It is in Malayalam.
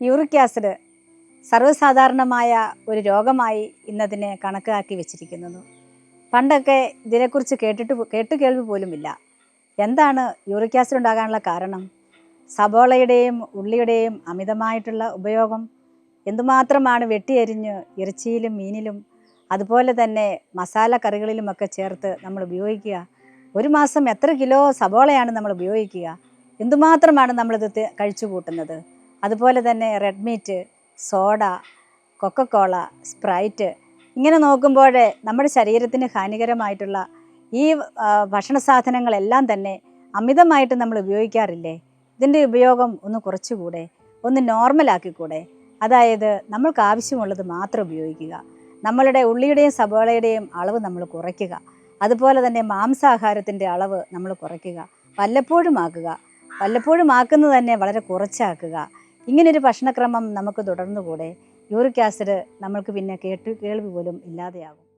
യൂറിക് ആസിഡ് സർവസാധാരണമായ ഒരു രോഗമായി ഇന്നതിനെ കണക്കാക്കി വെച്ചിരിക്കുന്നത് പണ്ടൊക്കെ ഇതിനെക്കുറിച്ച് കേട്ടിട്ട് കേട്ട് കേൾവി പോലുമില്ല. എന്താണ് യൂറിക് ആസിഡ് ഉണ്ടാകാനുള്ള കാരണം? സബോളയുടെയും ഉള്ളിയുടെയും അമിതമായിട്ടുള്ള ഉപയോഗം എന്തുമാത്രമാണ് വെട്ടിയരിഞ്ഞ് ഇറച്ചിയിലും മീനിലും അതുപോലെ തന്നെ മസാല കറികളിലുമൊക്കെ ചേർത്ത് നമ്മൾ ഉപയോഗിക്കുക? ഒരു മാസം എത്ര കിലോ സബോളയാണ് നമ്മൾ ഉപയോഗിക്കുക? എന്തുമാത്രമാണ് നമ്മളിത് കഴിച്ചു കൂട്ടുന്നത്? അതുപോലെ തന്നെ red meat soda Coca Cola Sprite ഇങ്ങനെ നോക്കുമ്പോൾ നമ്മുടെ ശരീരത്തിന് ഹാനികരമായിട്ടുള്ള ഈ ഭക്ഷണ സാധനങ്ങളെല്ലാം തന്നെ അമിതമായിട്ട് നമ്മൾ ഉപയോഗിക്കാറില്ലേ? ഇതിന്റെ ഉപയോഗം ഒന്ന് കുറച്ചുകൂടെ ഒന്ന് നോർമലാക്കിക്കൂടെ? അതായത് നമ്മൾക്ക് ആവശ്യമുള്ളത് മാത്രം ഉപയോഗിക്കുക. നമ്മളുടെ ഉള്ളിയുടെയും സബോളയുടെയും അളവ് നമ്മൾ കുറയ്ക്കുക. അതുപോലെ തന്നെ മാംസാഹാരത്തിന്റെ അളവ് നമ്മൾ കുറയ്ക്കുക. വല്ലപ്പോഴും ആക്കുക. വല്ലപ്പോഴും ആക്കുന്നത് തന്നെ വളരെ കുറച്ചാക്കുക. ഇങ്ങനൊരു ഭക്ഷണക്രമം നമുക്ക് തുടർന്നുകൂടെ? യൂറിക് ആസിഡ് നമ്മൾക്ക് പിന്നെ കേട്ട് കേൾവി പോലും ഇല്ലാതെയാകും.